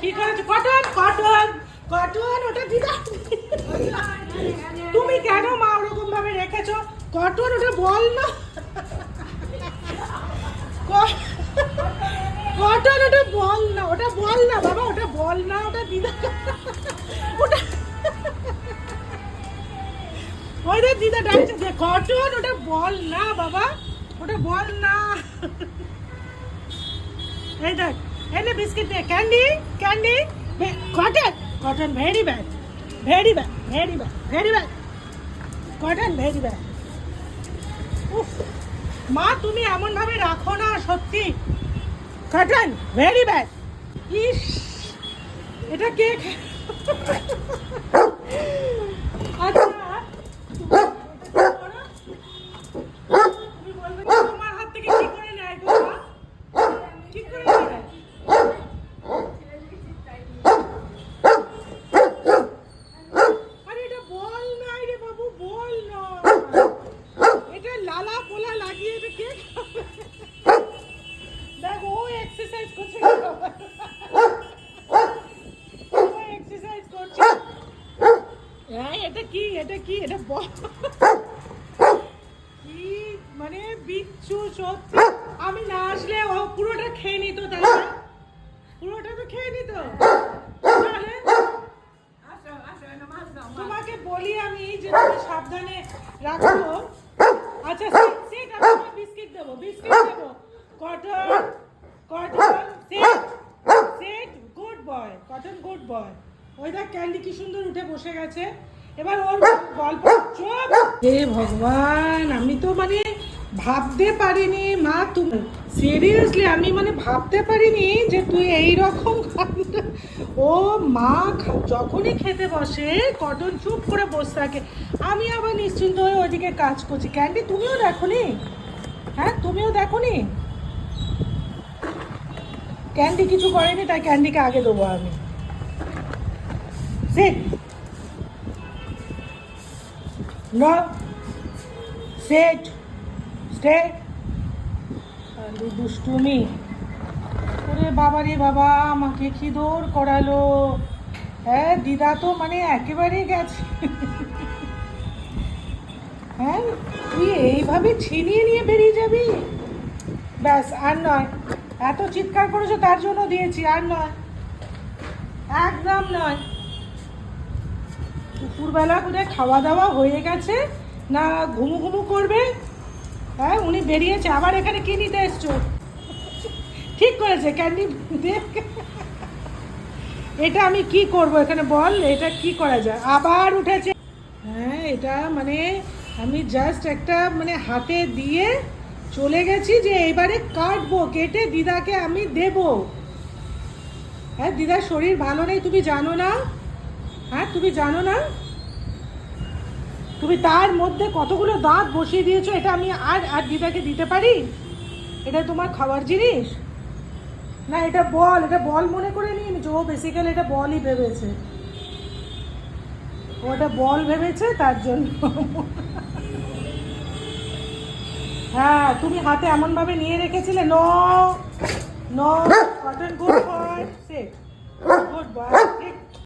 কি করেছ? Cotton cotton cotton ওটা দিদা। তুমি কেন মা ওরকম ভাবে রেখেছো? কটন ওটা বল না। কটন ওটা বল না, ওটা বল না, বাবা, ওটা বল না, ওটা দিদা। ওটা ওইটা দিদা ডাকছে যে কটন ওটা বল না, বাবা, ওটা বল না। এই দেখ। এই নে বিস্কিট দে Candy Candy Cotton Cotton very bad very bad very bad very bad Cotton very bad উফ মা, তুমি এমন ভাবে রাখো না, সত্যি। কটন ভেরি ব্যাড ইস, এটা কে খা- আচ্ছা তুমি বলবে যে তোমার হাত থেকে কি করে নেয় গো মা? কি করে নেয়? আরে এটা বল নাই রে বাবু বল না এটা লালা পোলা লাগিয়ে এটা কে খাবে? দেখ ও এক্সারসাইজ করছে ও এক্সারসাইজ করছে হ্যাঁ এটা কি? এটা কি? এটা কি? মানে বিচ্ছু সত্যি। আমি না আসলে ও পুরোটা খেয়ে নিত তাহলে? পুরোটা তো খেয়ে নিত? তাহলে? তোমাকে বলি আমি যে তুমি সাবধানে রাখো। আচ্ছা সিট আমি বিস্কিট দেবো বিস্কিট দেবো। Cotton Cotton sit sit good boy Cotton good boy. ওই দেখ ক্যান্ডি কি সুন্দর উঠে বসে গেছে। এবার ওর গল্প চুপ হে ভগবান, আমি তো মানে ভাবতে পারিনি, মা তুমি সিরিয়াসলি আমি মানে ভাবতে পারিনি যে তুই এই রকম ও মা যখনই খেতে বসে, কটন চুপ করে বসে থাকে। আমি আবার নিশ্চিন্ত হয়ে ওইদিকে কাজ করছি। ক্যান্ডি তুমিও দেখোনি? হ্যাঁ তুমিও দেখোনি? ক্যান্ডি কিছু করেনি, তাই ক্যান্ডিকে আগে দেবো আমি। Sit No. Sit. Stay. আরে দুষ্টুমি। ওরে বাবা রে বাবা, আমাকে কি দৌড় করালো? হ্যাঁ দিদা তো মানে একেবারে গেছে। হ্যাঁ তুই এইভাবে ছিনিয়ে নিয়ে বেরিয়ে যাবি? ব্যাস, আর নয়। এত চিৎকার করেছ, তার জন্য দিয়েছি, আর নয়। একদম নয়। দুপুরবেলা কোথায় খাওয়া দাওয়া হয়ে গেছে। না, ঘুমু ঘুমু করবে। হ্যাঁ উনি বেরিয়েছে। আবার এখানে কি নিতে এসছো? ঠিক করেছে, ক্যান্ডি এটা আমি কি করব? এখানে বল, এটা কি করা যায়? আবার উঠেছে। হ্যাঁ এটা মানে আমি জাস্ট একটা মানে হাতে দিয়ে চলে গেছি যে এবারে কাটবো, কেটে দিদাকে আমি দেব। হ্যাঁ দিদার শরীর ভালো নেই, তুমি জানো না। হ্যাঁ তুমি জানো না? তুমি তার মধ্যে কতগুলো দাঁত বসিয়ে দিয়েছ, এটা আমি আর আর দিদাকে দিতে পারি? এটা তোমার খাবার জিনিস? না, এটা বল এটা বল মনে করে নিয়ে নিয়েছো। ও বেসিক্যালি এটা বলই ভেবেছে। ও এটা বল ভেবেছে, তার জন্য। হ্যাঁ তুমি হাতে এমনভাবে নিয়ে রেখেছিলে। ন no good boy sit good boy